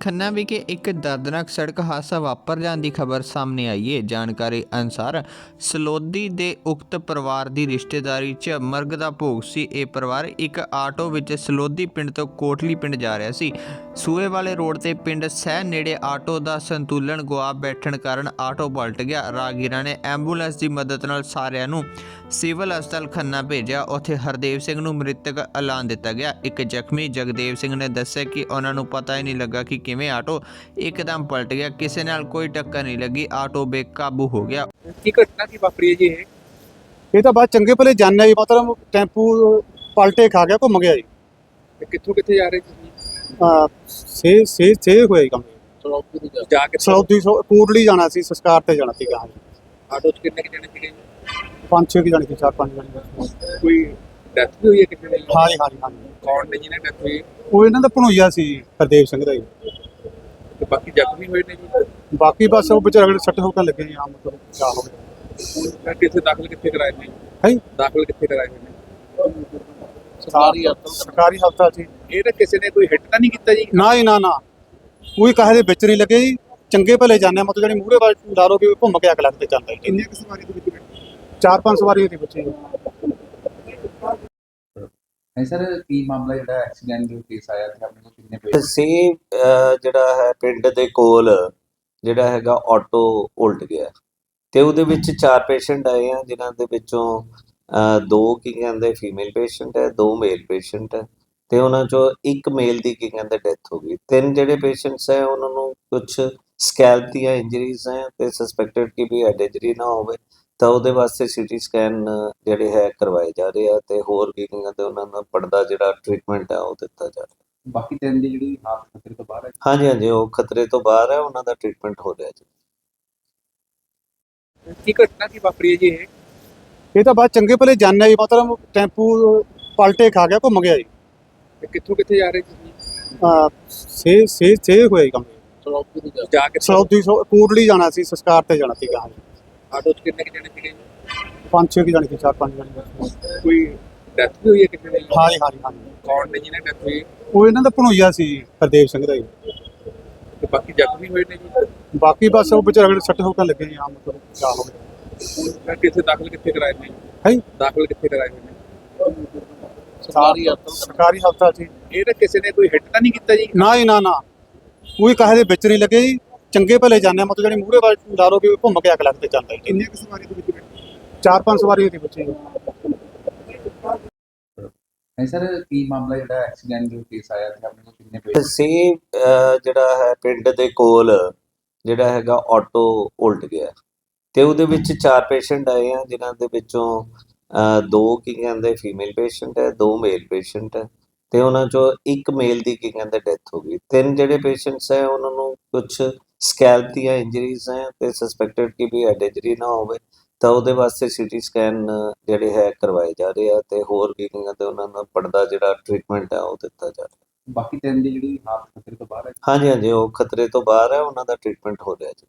ਖੰਨਾ ਵਿਖੇ ਇੱਕ ਦਰਦਨਾਕ ਸੜਕ ਹਾਦਸਾ ਵਾਪਰ ਜਾਣ ਦੀ ਖਬਰ ਸਾਹਮਣੇ ਆਈ ਹੈ। ਜਾਣਕਾਰੀ ਅਨੁਸਾਰ ਸਲੋਦੀ ਦੇ ਉਕਤ ਪਰਿਵਾਰ ਦੀ ਰਿਸ਼ਤੇਦਾਰੀ 'ਚ ਮਰਗ ਦਾ ਭੋਗ ਸੀ। ਇਹ ਪਰਿਵਾਰ ਇੱਕ ਆਟੋ ਵਿੱਚ ਸਲੋਦੀ ਪਿੰਡ ਤੋਂ ਕੋਟਲੀ ਪਿੰਡ ਜਾ ਰਿਹਾ ਸੀ। ਸੂਏ ਵਾਲੇ ਰੋਡ ਤੇ ਪਿੰਡ ਸਹਿ ਨੇੜੇ ਆਟੋ ਦਾ ਸੰਤੁਲਨ ਗੁਆ ਬੈਠਣ ਕਾਰਨ ਆਟੋ ਪਲਟ ਗਿਆ। ਰਾਗੀਰਾਂ ਨੇ ਐਂਬੂਲੈਂਸ ਦੀ ਮਦਦ ਨਾਲ ਸਾਰਿਆਂ ਨੂੰ ਸਿਵਲ ਹਸਪਤਾਲ ਖੰਨਾ ਭੇਜਿਆ। ਉੱਥੇ ਹਰਦੇਵ ਸਿੰਘ ਨੂੰ ਮ੍ਰਿਤਕ ਐਲਾਨ ਦਿੱਤਾ ਗਿਆ। ਇੱਕ ਜ਼ਖਮੀ ਜਗਦੇਵ ਸਿੰਘ ਨੇ ਦੱਸਿਆ ਕਿ ਉਹਨਾਂ ਨੂੰ ਪਤਾ ਹੀ ਨਹੀਂ ਲੱਗਾ ਕਿ ਕਿਵੇਂ ਆਟੋ ਇੱਕਦਮ ਪਲਟ ਗਿਆ। ਕਿਸੇ ਨਾਲ ਕੋਈ ਟੱਕਰ ਨਹੀਂ ਲੱਗੀ। ਆਟੋ ਬੇਕਾਬੂ ਹੋ ਗਿਆ। ਕੀ ਘਟਨਾ ਕੀ ਵਾਪਰੀ ਹੈ ਜੀ ਇਹ? ਇਹ ਤਾਂ ਬਾਅਦ ਚੰਗੇ ਭਲੇ ਜਾਣਿਆ ਜੀ। ਮਤਲਬ ਟੈਂਪੂ ਪਲਟੇ ਖਾ ਗਿਆ ਘੁੰਮ ਗਿਆ ਜੀ। ਤੇ ਕਿੱਥੋਂ ਕਿੱਥੇ ਜਾ ਰਹੇ ਸੀ ਆ ਸੇ ਸੇ ਸੇ ਹੋਇਆ ਕੰਮ। ਜਾ ਕੇ। ਸੌਦੀ ਸੌ ਕੋਟਲੀ ਜਾਣਾ ਸੀ ਸੰਸਕਾਰ ਤੇ ਜਾਣਾ ਸੀ ਗਾਂ ਆਟੋ ਚ ਕਿੰਨੇ ਕਿ ਜਣੇ ਸੀਗੇ? ਪੰਜ ਛੇ ਕੀ ਜਾਣੀ ਸੀ ਚਾਰ ਪੰਜ ਜਾਣੀ। ਕੋਈ ਡੈਥ ਵੀ ਹੋਈ ਹੈ ਕਿਸੇ ਦੀ ਹਾਂ ਜੀ ਹਾਂ ਜੀ ਹਾਂ ਜੀ ਕੌਣ ਨੇ ਜਿਹਨੇ ਡੈਥ ਹੋਈ? ਉਹ ਇਹਨਾਂ ਦਾ ਭਣੋਈਆ ਸੀ ਹਰਦੇਵ ਸਿੰਘ ਦਾ ਜੀ। ਤੇ ਬਾਕੀ ਜ਼ਖਮੀ ਹੋਏ ਨੇ ਜੀ? ਬਾਕੀ ਬਸ ਉਹ ਵਿਚਾਰੇ ਅਗਲੇ ਸੱਟ ਹੋਕਣ ਲੱਗੇ ਜੀ ਆਮ ਮਤਲਬ ਕਿਆ ਹੋ ਗਿਆ। ਮੈਂ ਕਿੱਥੇ ਦਾਖਲ ਕਿੱਥੇ ਕਰਾਏ ਨੇ? ਹੈ? ਜੀ? ਦਾਖਲ ਕਿੱਥੇ ਕਰਾਏ ਹੋਏ ਨੇ? ਸਰਕਾਰੀ ਸਰਕਾਰੀ ਹਸਪਤਾਲ ਸੀ ਇਹ ਤਾਂ ਕਿਸੇ ਨੇ ਕੋਈ ਹਿੱਟ ਤਾਂ ਨਹੀਂ ਕੀਤਾ ਜੀ? ਨਾ ਜੀ ਨਾ ਨਾ। ਕੋਈ ਕਾਹੇ ਦੇ ਵਿੱਚ ਨਹੀਂ ਲੱਗੇ ਜੀ। ਚੰਗੇ ਭਲੇ ਜਾਣਿਆ ਮਤਲਬ ਜਿਹੜੀ ਮੂਹਰੇ ਵਾਲ ਡਾਰੋ ਕਿ ਘੁੰਮ ਕੇ ਅਗਲਾ ਤੇ ਜਾਂਦਾ ਜੀ। ਕਿੰਨੇ ਕਿ ਸਵਾਰੀ ਦੇ ਵਿੱਚ ਚਾਰ ਪੰਜ ਸਵਾਰੀ ਉਹਦੀ ਬੱਚੇ ਜੀ। ਨਹੀਂ ਸਰ, ਕੀ ਮਾਮਲਾ ਜਿਹੜਾ ਐਕਸੀਡੈਂਟ ਜੋ ਕੇਸ ਆਇਆ ਸੀ ਆਪਣੇ ਕੋਲ ਕਿੰਨੇ ਪੇਸ਼ ਸੀ ਜਿਹੜਾ ਹੈ ਪਿੰਡ ਦੇ ਕੋਲ, ਜਿਹੜਾ ਹੈਗਾ ਆਟੋ ਉਲਟ ਗਿਆ। ਤੇ ਉਹਦੇ ਵਿੱਚ ਚਾਰ ਪੇਸ਼ੈਂਟ ਆਏ ਆ, ਜਿਨ੍ਹਾਂ ਦੇ ਵਿੱਚੋਂ ਦੋ ਕੀ ਕਹਿੰਦੇ ਫੀਮੇਲ ਪੇਸ਼ੈਂਟ ਹੈ, ਦੋ ਮੇਲ ਪੇਸ਼ੈਂਟ ਹੈ। ਤੇ ਉਹਨਾਂ ਚੋਂ ਇੱਕ ਮੇਲ ਦੀ ਕੀ ਕਹਿੰਦੇ ਡੈਥ ਹੋ ਗਈ। ਤਿੰਨ ਜਿਹੜੇ ਪੇਸ਼ੈਂਟਸ ਹੈ, ਉਹਨਾਂ ਨੂੰ ਕੁਝ ਸਕੈਲਪ ਦੀਆਂ ਇੰਜਰੀਜ਼ ਹੈ ਤੇ ਸਸਪੈਕਟਡ ਕਿ ਵੀ ਹੈਡ ਇੰਜਰੀ ਨਾ ਹੋਵੇ। ਤਾਂ ਉਹਦੇ ਵਾਸਤੇ ਸੀਟੀ ਸਕੈਨ ਜਿਹੜੇ ਹੈ ਕਰਵਾਏ ਜਾ ਰਹੇ ਆ ਤੇ ਹੋਰ ਕੀ ਕਹਿੰਦੇ ਉਹਨਾਂ ਦਾ ਪੜਦਾ ਜਿਹੜਾ ਟ੍ਰੀਟਮੈਂਟ ਹੈ ਉਹ ਦਿੱਤਾ ਜਾ ਰਿਹਾ। ਬਾਕੀ ਤਿੰਨ ਦੀ ਜਿਹੜੀ ਹਾਲਤ ਖਤਰੇ ਤੋਂ ਬਾਹਰ ਹੈ। ਹਾਂਜੀ ਹਾਂਜੀ ਉਹ ਖਤਰੇ ਤੋਂ ਬਾਹਰ ਹੈ ਉਹਨਾਂ ਦਾ ਟ੍ਰੀਟਮੈਂਟ ਹੋ ਰਿਹਾ ਜੀ। ਕੀ ਘਟਨਾ ਕੀ ਵਾਪਰੀ ਹੈ ਜੀ ਇਹ? ਇਹ ਤਾਂ ਬਾਅਦ ਚੰਗੇ ਭਲੇ ਜਾਣਿਆ ਜੀ ਮਤਲਬ ਟੈਂਪੂ ਪਲਟੇ ਖਾ ਗਿਆ ਘੁੰਮ ਗਿਆ ਜੀ। ਤੇ ਕਿੱਥੋਂ ਕਿੱਥੇ ਜਾ ਰਹੇ ਸੀ ਆ ਸੇ ਸੇ ਸੇ ਹੋਇਆ ਜੀ ਕੰਮ। ਜਾ ਕੇ। ਸੌਦੀ ਸੌ ਕੋਟਲੀ ਜਾਣਾ ਸੀ ਸੰਸਕਾਰ ਤੇ ਜਾਣਾ ਸੀ ਗਾਂ ਆਟੋ ਚ ਕਿੰਨੇ ਕਿ ਜਣੇ ਸੀਗੇ? ਜੀ? ਪੰਜ ਛੇ ਕੀ ਜਾਣੀ ਸੀ ਚਾਰ ਪੰਜ ਜਾਣੀ ਸੀ। ਕੋਈ ਡੈਥ ਵੀ ਹੋਈ ਹੈ ਕਿਸੇ ਦੀ ਹਾਂ ਜੀ ਹਾਂ ਜੀ ਹਾਂ ਜੀ ਕੌਣ ਨੇ ਜਿਹਨੇ ਡੈਥ ਹੋਈ? ਉਹ ਇਹਨਾਂ ਦਾ ਭਣੋਈਆ ਸੀ ਹਰਦੇਵ ਸਿੰਘ ਦਾ ਜੀ ਤੇ ਬਾਕੀ ਜ਼ਖਮੀ ਹੋਏ ਨੇ ਜੀ? ਬਾਕੀ ਬਸ ਉਹ ਵਿਚਾਰੇ ਅਗਲੇ ਸੱਟ ਹੋਕਣ ਲੱਗੇ ਜੀ ਆਮ ਮਤਲਬ ਕਿਆ ਹੋ ਗਿਆ। ਮੈਂ ਕਿੱਥੇ ਦਾਖਲ ਕਿੱਥੇ ਕਰਾਏ ਨੇ? ਹੈ? ਜੀ? ਦਾਖਲ ਕਿੱਥੇ ਕਰਾਏ ਹੋਏ ਨੇ? ਸਰਕਾਰੀ ਸਰਕਾਰੀ ਹਸਪਤਾਲ ਸੀ ਇਹ ਤਾਂ ਕਿਸੇ ਨੇ ਕੋਈ ਹਿੱਟ ਤਾਂ ਨਹੀਂ ਕੀਤਾ ਜੀ? ਨਾ ਜੀ ਨਾ ਨਾ। ਕੋਈ ਕਾਹੇ ਦੇ ਵਿੱਚ ਨਹੀਂ ਲੱਗੇ ਜੀ। ਚੰਗੇ ਭਲੇ ਜਾਣਿਆ ਮਤਲਬ ਜਿਹੜੀ ਮੂਹਰੇ ਵਾਲ ਡਾਰੋ ਕਿ ਘੁੰਮ ਕੇ ਅਗਲਾ ਤੇ ਜਾਂਦਾ ਜੀ ਕਿੰਨੇ ਕਿ ਸਵਾਰੀ ਦੇ ਵਿੱਚ ਚਾਰ ਪੰਜ ਸਵਾਰੀ ਉਹਦੀ ਬੱਚੇ। ਨਹੀਂ ਸਰ ਕੀ ਮਾਮਲਾ ਜਿਹੜਾ ਐਕਸੀਡੈਂਟ ਜੋ ਕੇਸ ਆਇਆ ਸੀ? ਆਪਣੇ ਕੋਲ ਕਿੰਨੇ ਪੇਸ਼ ਸੀ ਅਹ, ਜਿਹੜਾ ਹੈ ਪਿੰਡ ਦੇ ਕੋਲ ਜਿਹੜਾ ਹੈਗਾ ਆਟੋ ਉਲਟ ਗਿਆ। ਤੇ ਉਹਦੇ ਵਿੱਚ ਚਾਰ ਪੇਸ਼ੈਂਟ ਆਏ ਆ ਜਿਨ੍ਹਾਂ ਦੇ ਵਿੱਚੋਂ ਦੋ ਕੀ ਕਹਿੰਦੇ ਫੀਮੇਲ ਪੇਸ਼ੈਂਟ ਹੈ ਦੋ ਮੇਲ ਪੇਸ਼ੈਂਟ ਹੈ। ਤੇ ਉਹਨਾਂ ਚੋਂ ਇੱਕ ਮੇਲ ਦੀ ਕੀ ਕਹਿੰਦੇ ਡੈਥ ਹੋ ਗਈ। ਤਿੰਨ ਜਿਹੜੇ ਪੇਸ਼ੈਂਟਸ ਹੈ ਉਹਨਾਂ ਨੂੰ ਕੁਝ ਸਕੈਲਪ ਦੀਆਂ ਇੰਜਰੀਜ਼ ਹੈ ਤੇ ਸਸਪੈਕਟਡ ਕਿ ਵੀ ਹੈਡ ਇੰਜਰੀ ਨਾ ਹੋਵੇ ਤਾਂ ਉਹਦੇ ਵਾਸਤੇ ਸੀਟੀ ਸਕੈਨ ਜਿਹੜੇ ਹੈ ਕਰਵਾਏ ਜਾ ਰਹੇ ਆ ਤੇ ਹੋਰ ਕੀ ਕਹਿੰਦੇ ਉਹਨਾਂ ਦਾ ਪੜਦਾ ਜਿਹੜਾ ਟ੍ਰੀਟਮੈਂਟ ਹੈ ਉਹ ਦਿੱਤਾ ਜਾ ਰਿਹਾ। ਬਾਕੀ ਤਿੰਨ ਦੀ ਜਿਹੜੀ ਹਾਲਤ ਖਤਰੇ ਤੋਂ ਬਾਹਰ ਹੈ। ਹਾਂਜੀ ਹਾਂਜੀ ਉਹ ਖਤਰੇ ਤੋਂ ਬਾਹਰ ਹੈ ਉਹਨਾਂ ਦਾ ਟ੍ਰੀਟਮੈਂਟ ਹੋ ਰਿਹਾ ਜੀ।